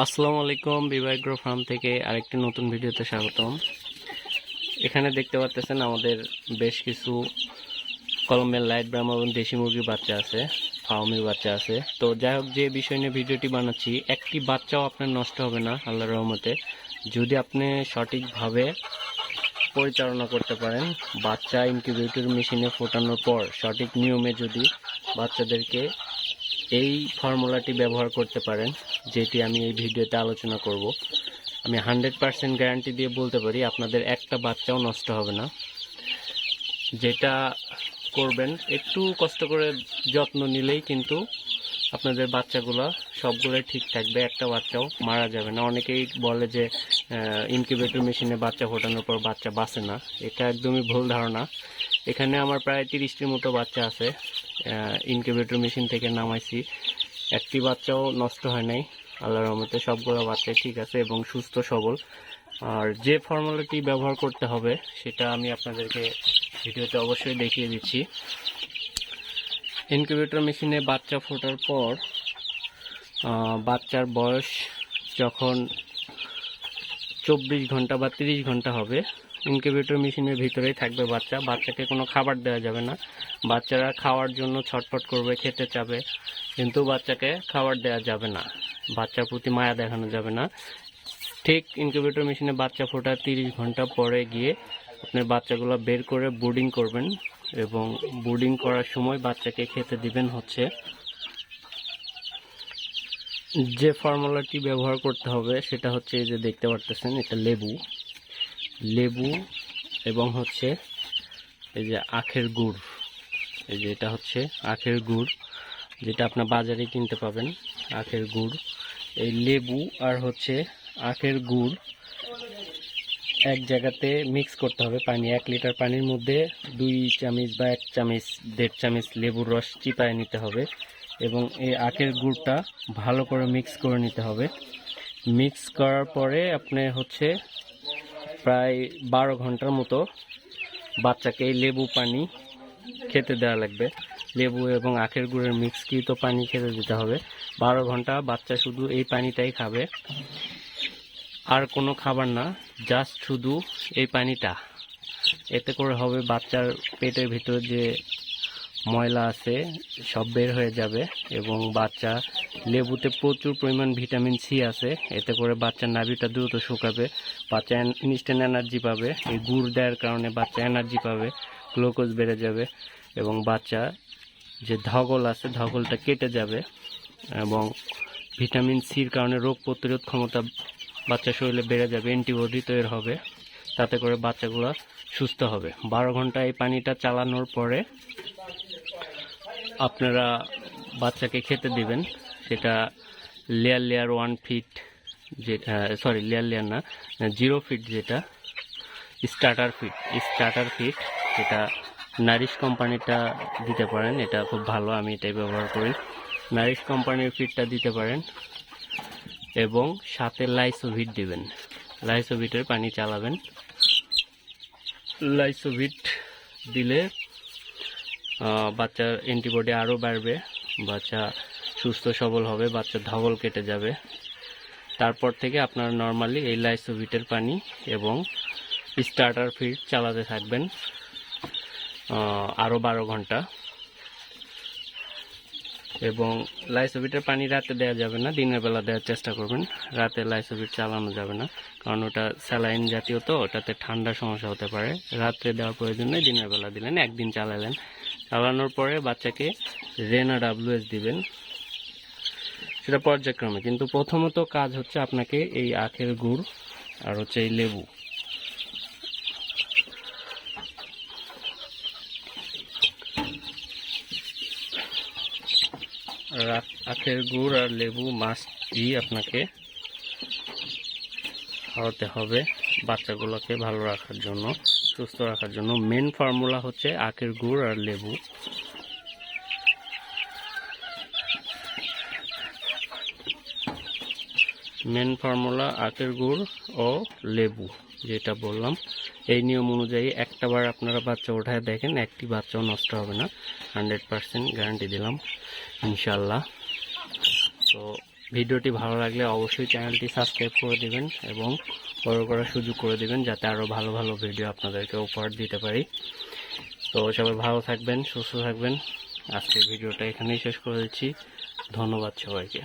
আসসালামু আলাইকুম বিবাগ্র ফার্ম থেকে আরেকটি নতুন ভিডিওতে স্বাগতম। এখানে দেখতে পাচ্ছেন আমাদের বেশ কিছু কলমের লাইট ব্রাম এবং দেশি মুরগির বাচ্চা আছে, ফার্মির বাচ্চা আছে। তো যাই হোক, যে বিষয় নিয়ে ভিডিওটি বানাচ্ছি, একটি বাচ্চাও আপনার নষ্ট হবে না, আল্লাহর রহমতে। যদি আপনি সঠিকভাবে পরিচালনা করতে পারেন, বাচ্চা ইনকিউবেটর মেশিনে ফোটানোর পর সঠিক নিয়মে যদি বাচ্চাদেরকে এই ফর্মুলাটি ব্যবহার করতে পারেন, যেটি আমি এই ভিডিওতে আলোচনা করব। আমি হান্ড্রেড পার্সেন্ট গ্যারান্টি দিয়ে বলতে পারি, আপনাদের একটা বাচ্চাও নষ্ট হবে না। যেটা করবেন, একটু কষ্ট করে যত্ন নিলেই কিন্তু আপনাদের বাচ্চাগুলো সবগুলোই ঠিক থাকবে, একটা বাচ্চাও মারা যাবে না। অনেকেই বলে যে ইনকিউবেটর মেশিনে বাচ্চা ফোটানোর পর বাচ্চা বাঁচে না। এটা একদমই ভুল ধারণা। এখানে আমার প্রায় তিরিশটির মতো বাচ্চা আছে। ইনকিউবেটর মেশিন থেকে নামাইছি। একটি বাচ্চাও নষ্ট হয় নাই। আল্লাহর রহমতে সবগুলো বাচ্চাই ঠিক আছে এবং সুস্থ, সবল। আর যে ফর্মুলাটি ব্যবহার করতে হবে, সেটা আমি আপনাদেরকে ভিডিওতে অবশ্যই দেখিয়ে দিচ্ছি। ইনকিউবেটর মেশিনে বাচ্চা ফোটার পর বাচ্চার বয়স যখন চব্বিশ ঘণ্টা বা তিরিশ ঘণ্টা হবে। ইনকিউবেটর মেশিনের ভিতরেই থাকবে বাচ্চা। বাচ্চাকে কোনো খাবার দেওয়া যাবে না। বাচ্চারা খাওয়ার জন্য ছটফট করবে, খেতে চাবে। কিন্তু বাচ্চাকে খাবার দেওয়া যাবে না। বাচ্চার প্রতি মায়া দেখানো যাবে না। ঠিক ইনকিউবেটর মেশিনে বাচ্চা ফোটা তিরিশ ঘণ্টা পরে গিয়ে আপনার বাচ্চাগুলো বের করে বোর্ডিং করবেন এবং বোর্ডিং করার সময় বাচ্চাকে খেতে দিবেন হচ্ছে যে ফর্মুলাটি ব্যবহার করতে হবে, সেটা হচ্ছে এই যে দেখতে পারতেছেন, এটা লেবু। লেবু এবং হচ্ছে এই যে আখের গুড়। এই যে এটা হচ্ছে আখের গুড়, যেটা আপনার বাজারে কিনতে পাবেন, আখের গুড়। এই লেবু আর হচ্ছে আখের গুড় এক জায়গাতে মিক্স করতে হবে পানি। এক লিটার পানির মধ্যে দুই চামচ বা এক চামচ, দেড় চামচ লেবুর রস চিপায় নিতে হবে এবং এই আখের গুড়টা ভালো করে মিক্স করে নিতে হবে। মিক্স করার পরে আপনি হচ্ছে প্রায় বারো ঘণ্টার মতো বাচ্চাকে এই লেবু পানি খেতে দেওয়া লাগবে। লেবু এবং আখের গুড়ের মিক্সকৃত পানি খেতে দিতে হবে। বারো ঘণ্টা বাচ্চা শুধু এই পানিটাই খাবে। আর কোনো খাবার না জাস্ট শুধু এই পানিটা। এতে করে হবে বাচ্চার পেটের ভিতরে যে ময়লা আছে, সব বের হয়ে যাবে এবং বাচ্চা লেবুতে প্রচুর পরিমাণ ভিটামিন সি আছে, এতে করে বাচ্চার নাভিটা দ্রুত শুকাবে, বাচ্চা ইনস্ট্যান্ট এনার্জি পাবে, এই গুড় দেওয়ার কারণে বাচ্চা এনার্জি পাবে গ্লুকোজ বেড়ে যাবে এবং বাচ্চা যে ধগল আছে, ধগলটা কেটে যাবে এবং ভিটামিন সির কারণে রোগ প্রতিরোধ ক্ষমতা বাচ্চার শরীরে বেড়ে যাবে অ্যান্টিবডি তৈরি হবে, তাতে করে বাচ্চাগুলো সুস্থ হবে। বারো ঘণ্টা এই পানিটা চালানোর পরে আপনারা বাচ্চাকে খেতে দিবেন, সেটা লেয়ার লেয়ার ওয়ান ফিট যেটা সরি লেয়ার লেয়ার না জিরো ফিট যেটা স্টার্টার ফিট স্টার্টার ফিট যেটা নারিশ কোম্পানিটা দিতে পারেন, এটা খুব ভালো, আমি এটাই ব্যবহার করি। নারিশ কোম্পানির ফিটটা দিতে পারেন। এবং সাথে লাইসোভিট দিবেন। লাইসোভিটের পানি চালাবেন। লাইসোভিট দিলে বাচ্চার অ্যান্টিবডি আরও বাড়বে, বাচ্চা সুস্থ সবল হবে বাচ্চার ধবল কেটে যাবে। তারপর থেকে আপনারা নর্মালি এই লাইসোভিটের পানি এবং স্টার্টার ফিড চালাতে থাকবেন আরও বারো ঘণ্টা। এবং লাইসোভিটের পানি রাতে দেওয়া যাবে না, দিনের বেলা দেওয়ার চেষ্টা করবেন। রাতে লাইসোভিট চালানো যাবে না, কারণ ওটা স্যালাইন জাতীয় তো, ওটাতে ঠান্ডার সমস্যা হতে পারে। রাত্রে দেওয়ার প্রয়োজন নেই, দিনের বেলা দিলেন, একদিন চালালেন। চালানোর পরে বাচ্চাকে রেনা ডাব্লিউএস দিবেন। সেটা পর্যায়ক্রমে, কিন্তু প্রথমত কাজ হচ্ছে আপনাকে এই আখের গুড় আর হচ্ছে এই লেবু। আখের গুড় আর লেবু, মাছ দিয়ে আপনাকে খাওয়াতে হবে বাচ্চাগুলোকে ভালো রাখার জন্য, সুস্থ রাখার জন্য। মেন ফর্মুলা হচ্ছে আখের গুড় আর লেবু। মেন ফর্মুলা আখের গুড় ও লেবু, যেটা বললাম। এই নিয়ম অনুযায়ী একটা বার আপনারা বাচ্চা ওঠায় দেখেন, একটি বাচ্চাও নষ্ট হবে না। হান্ড্রেড পার্সেন্ট গ্যারান্টি দিলাম ইনশাল্লাহ তো ভিডিওটি ভালো লাগলে অবশ্যই চ্যানেলটি সাবস্ক্রাইব করে দেবেন এবং বড় করার সুযোগ করে দেবেন, যাতে আরও ভালো ভালো ভিডিও আপনাদেরকে উপহার দিতে পারি। তো সবাই ভালো থাকবেন, সুস্থ থাকবেন। আজকের ভিডিওটা এখানেই শেষ করে দিচ্ছি। ধন্যবাদ সবাইকে।